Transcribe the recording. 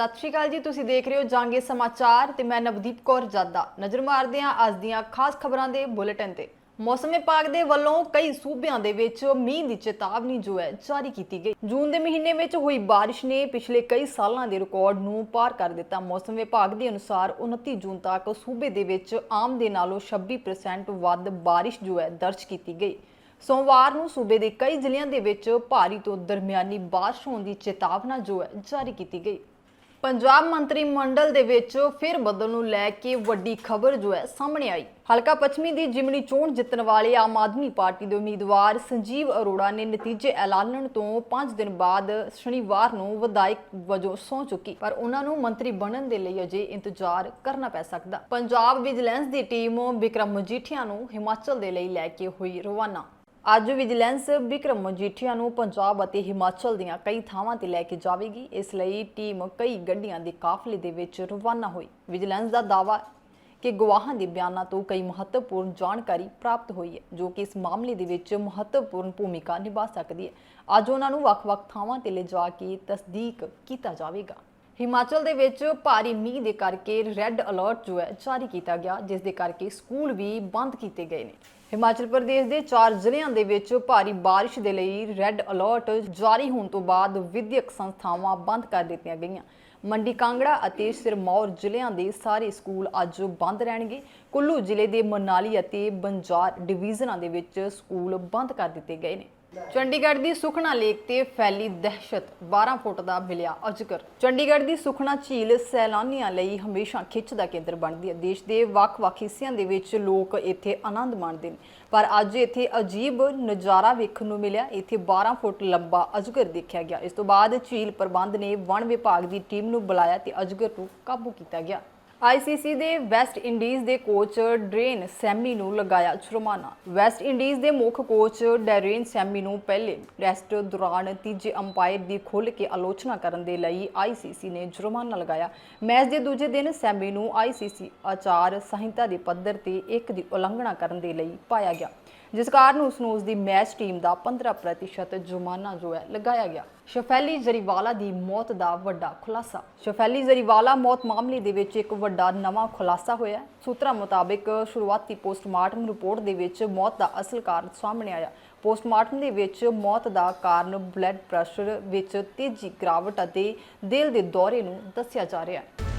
ਸਤਿ ਸ਼੍ਰੀ ਅਕਾਲ ਜੀ, ਤੁਸੀਂ ਦੇਖ ਰਹੇ ਹੋ ਜਾਂਗੇ ਸਮਾਚਾਰ ਤੇ ਮੈਂ ਨਵਦੀਪ ਕੌਰ ਜਾਦਾ। ਨਜ਼ਰ ਮਾਰਦੇ ਹਾਂ ਅੱਜ ਦੀਆਂ ਖਾਸ ਖਬਰਾਂ ਦੇ ਬੁਲੇਟਿਨ ਤੇ। ਮੌਸਮ ਵਿਭਾਗ ਦੇ ਵੱਲੋਂ ਕਈ ਸੂਬਿਆਂ ਦੇ ਵਿੱਚ ਮੀਂਹ ਦੀ ਚੇਤਾਵਨੀ ਜੋ ਹੈ ਜਾਰੀ ਕੀਤੀ ਗਈ। ਜੂਨ ਦੇ ਮਹੀਨੇ ਵਿੱਚ ਹੋਈ ਬਾਰਿਸ਼ ਨੇ ਪਿਛਲੇ ਕਈ ਸਾਲਾਂ ਦੇ ਰਿਕਾਰਡ ਨੂੰ ਪਾਰ ਕਰ ਦਿੱਤਾ। ਮੌਸਮ ਵਿਭਾਗ ਦੇ ਅਨੁਸਾਰ 29 ਜੂਨ ਤੱਕ ਸੂਬੇ ਦੇ ਵਿੱਚ ਆਮ ਦੇ ਨਾਲੋਂ 26% ਵੱਧ ਬਾਰਿਸ਼ ਜੋ ਹੈ ਦਰਜ ਕੀਤੀ ਗਈ। ਸੋਮਵਾਰ ਨੂੰ ਸੂਬੇ ਦੇ ਕਈ ਜ਼ਿਲ੍ਹਿਆਂ ਦੇ ਵਿੱਚ ਭਾਰੀ ਤੋਂ ਦਰਮਿਆਨੀ ਬਾਰਿਸ਼ ਹੋਣ ਦੀ ਚੇਤਾਵਨਾ ਜੋ ਹੈ ਜਾਰੀ ਕੀਤੀ ਗਈ। ਪੰਜਾਬ ਮੰਤਰੀ ਮੰਡਲ ਦੇ ਵਿੱਚ ਫਿਰ ਬਦਲ ਨੂੰ ਲੈ ਕੇ ਵੱਡੀ ਖਬਰ ਜੋ ਹੈ ਸਾਹਮਣੇ ਆਈ। ਹਲਕਾ ਪੱਛਮੀ ਦੀ ਜਿਮਨੀ ਚੋਣ ਜਿੱਤਣ ਵਾਲੇ ਆਮ ਆਦਮੀ ਪਾਰਟੀ ਦੇ ਉਮੀਦਵਾਰ ਸੰਜੀਵ ਅਰੋੜਾ ਨੇ ਨਤੀਜੇ ਐਲਾਨਣ ਤੋਂ 5 ਦਿਨ ਬਾਅਦ ਸ਼ਨੀਵਾਰ ਨੂੰ ਵਿਧਾਇਕ ਵਜੋਂ ਸਹੁੰ ਚੁੱਕੀ, ਪਰ ਉਹਨਾਂ ਨੂੰ ਮੰਤਰੀ ਬਣਨ ਦੇ ਲਈ ਅਜੇ ਇੰਤਜ਼ਾਰ ਕਰਨਾ ਪੈ ਸਕਦਾ। ਪੰਜਾਬ ਵਿਜੀਲੈਂਸ ਦੀ ਟੀਮ ਵਿਕਰਮ ਮਜੀਠੀਆ ਨੂੰ ਹਿਮਾਚਲ ਦੇ ਲਈ ਲੈ ਕੇ ਹੋਈ ਰਵਾਨਾ। ਅੱਜ ਵਿਜੀਲੈਂਸ ਵਿਕਰਮ ਮਜੀਠੀਆ ਨੂੰ ਪੰਜਾਬ ਅਤੇ ਹਿਮਾਚਲ ਦੀਆਂ ਕਈ ਥਾਵਾਂ ਤੇ ਲੈ ਕੇ ਜਾਵੇਗੀ। ਇਸ ਲਈ ਟੀਮ ਕਈ ਗੱਡੀਆਂ ਦੇ ਕਾਫਲੇ ਦੇ ਵਿੱਚ ਰਵਾਨਾ ਹੋਈ। ਵਿਜੀਲੈਂਸ ਦਾ ਦਾਅਵਾ ਕਿ ਗਵਾਹਾਂ ਦੇ ਬਿਆਨਾਂ ਤੋਂ ਕਈ ਮਹੱਤਵਪੂਰਨ ਜਾਣਕਾਰੀ ਪ੍ਰਾਪਤ ਹੋਈ ਹੈ, ਜੋ ਕਿ ਇਸ ਮਾਮਲੇ ਦੇ ਵਿੱਚ ਮਹੱਤਵਪੂਰਨ ਭੂਮਿਕਾ ਨਿਭਾ ਸਕਦੀ ਹੈ। ਅੱਜ ਉਹਨਾਂ ਨੂੰ ਵੱਖ-ਵੱਖ ਥਾਵਾਂ ਤੇ ਲਿਜਾ ਕੇ ਤਸਦੀਕ ਕੀਤਾ ਜਾਵੇਗਾ। ਹਿਮਾਚਲ ਦੇ ਵਿੱਚ ਭਾਰੀ ਮੀਂਹ ਦੇ ਕਰਕੇ ਰੈੱਡ ਅਲਰਟ ਜੋ ਹੈ ਜਾਰੀ ਕੀਤਾ ਗਿਆ, ਜਿਸ ਦੇ ਕਰਕੇ ਸਕੂਲ ਵੀ ਬੰਦ ਕੀਤੇ ਗਏ ਨੇ। ਹਿਮਾਚਲ ਪ੍ਰਦੇਸ਼ ਦੇ ਚਾਰ ਜ਼ਿਲ੍ਹਿਆਂ ਦੇ ਵਿੱਚ ਭਾਰੀ ਬਾਰਿਸ਼ ਦੇ ਲਈ ਰੈੱਡ ਅਲਰਟ ਜਾਰੀ ਹੋਣ ਤੋਂ ਬਾਅਦ ਵਿਦਿਅਕ ਸੰਸਥਾਵਾਂ ਬੰਦ ਕਰ ਦਿੱਤੀਆਂ ਗਈਆਂ। ਮੰਡੀ ਕਾਂਗੜਾ ਅਤੇ ਸਿਰਮੌਰ ਜ਼ਿਲ੍ਹਿਆਂ ਦੇ ਸਾਰੇ ਸਕੂਲ ਅੱਜ ਬੰਦ ਰਹਿਣਗੇ। ਕੁੱਲੂ ਜ਼ਿਲ੍ਹੇ ਦੇ ਮਨਾਲੀ ਅਤੇ ਬੰਜਾਰ ਡਿਵੀਜ਼ਨਾਂ ਦੇ ਵਿੱਚ ਸਕੂਲ ਬੰਦ ਕਰ ਦਿੱਤੇ ਗਏ ਨੇ। ਚੰਡੀਗੜ੍ਹ ਦੀ ਸੁਖਨਾ ਲੇਕ ਤੇ ਫੈਲੀ ਦਹਿਸ਼ਤ। 12 ਫੁੱਟ ਦਾ ਮਿਲਿਆ ਅਜਗਰ। ਚੰਡੀਗੜ੍ਹ ਦੀ ਸੁਖਨਾ ਝੀਲ ਸੈਲਾਨੀਆਂ ਲਈ ਹਮੇਸ਼ਾ ਖਿੱਚ ਦਾ ਕੇਂਦਰ ਬਣਦੀ ਹੈ। ਦੇਸ਼ ਦੇ ਵੱਖ-ਵੱਖ ਹਿੱਸਿਆਂ ਦੇ ਵਿੱਚ ਲੋਕ ਇੱਥੇ ਆਨੰਦ ਮਾਣਦੇ ਨੇ। ਪਰ ਅੱਜ ਇੱਥੇ ਅਜੀਬ ਨਜ਼ਾਰਾ ਵੇਖਣ ਨੂੰ ਮਿਲਿਆ। ਇੱਥੇ 12 ਫੁੱਟ ਲੰਬਾ ਅਜਗਰ ਦੇਖਿਆ ਗਿਆ। ਇਸ ਤੋਂ ਬਾਅਦ ਝੀਲ ਪ੍ਰਬੰਧ ਨੇ ਵਣ ਵਿਭਾਗ ਦੀ ਟੀਮ ਨੂੰ ਬੁਲਾਇਆ ਤੇ ਅਜਗਰ ਨੂੰ ਕਾਬੂ ਕੀਤਾ ਗਿਆ। ਆਈਸੀਸੀ ਦੇ ਵੈਸਟ ਇੰਡੀਜ਼ ਦੇ ਕੋਚ ਡਰੇਨ ਸੈਮੀ ਨੂੰ ਲਗਾਇਆ ਜੁਰਮਾਨਾ। ਵੈਸਟ ਇੰਡੀਜ਼ ਦੇ ਮੁੱਖ ਕੋਚ ਡੈਰੇਨ ਸੈਮੀ ਨੂੰ ਪਹਿਲੇ ਟੈਸਟ ਦੌਰਾਨ ਤੀਜੇ ਅੰਪਾਇਰ ਦੀ ਖੁੱਲ੍ਹ ਕੇ ਆਲੋਚਨਾ ਕਰਨ ਦੇ ਲਈ ਆਈਸੀਸੀ ਨੇ ਜੁਰਮਾਨਾ ਲਗਾਇਆ। ਮੈਚ ਦੇ ਦੂਜੇ ਦਿਨ ਸੈਮੀ ਨੂੰ ਆਈਸੀਸੀ ਆਚਾਰ ਸੰਹਿਤਾ ਦੇ ਪੱਧਰ ਤੇ ਇੱਕ ਦੀ ਉਲੰਘਣਾ ਕਰਨ ਦੇ ਲਈ ਪਾਇਆ ਗਿਆ, ਜਿਸ ਕਾਰਨ ਉਸ ਨੂੰ ਉਸ ਦੀ ਮੈਚ ਟੀਮ ਦਾ 15% ਜੁਰਮਾਨਾ ਜੋ ਹੈ ਲਗਾਇਆ ਗਿਆ। ਸ਼ਫੈਲੀ ਜ਼ਰੀਵਾਲਾ ਦੀ ਮੌਤ ਦਾ ਵੱਡਾ ਖੁਲਾਸਾ। ਸ਼ਫੈਲੀ ਜ਼ਰੀਵਾਲਾ ਮੌਤ ਮਾਮਲੇ ਦੇ ਵਿੱਚ ਇੱਕ ਵੱਡਾ ਨਵਾਂ ਖੁਲਾਸਾ ਹੋਇਆ ਸੂਤਰਾਂ ਮੁਤਾਬਕ ਸ਼ੁਰੂਆਤੀ ਪੋਸਟਮਾਰਟਮ ਰਿਪੋਰਟ ਦੇ ਵਿੱਚ ਮੌਤ ਦਾ ਅਸਲ ਕਾਰਨ ਸਾਹਮਣੇ ਆਇਆ। ਪੋਸਟਮਾਰਟਮ ਦੇ ਵਿੱਚ ਮੌਤ ਦਾ ਕਾਰਨ ਬਲੱਡ ਪ੍ਰੈਸ਼ਰ ਵਿੱਚ ਤੇਜ਼ੀ, ਗਿਰਾਵਟ ਅਤੇ ਦਿਲ ਦੇ ਦੌਰੇ ਨੂੰ ਦੱਸਿਆ ਜਾ ਰਿਹਾ ਹੈ।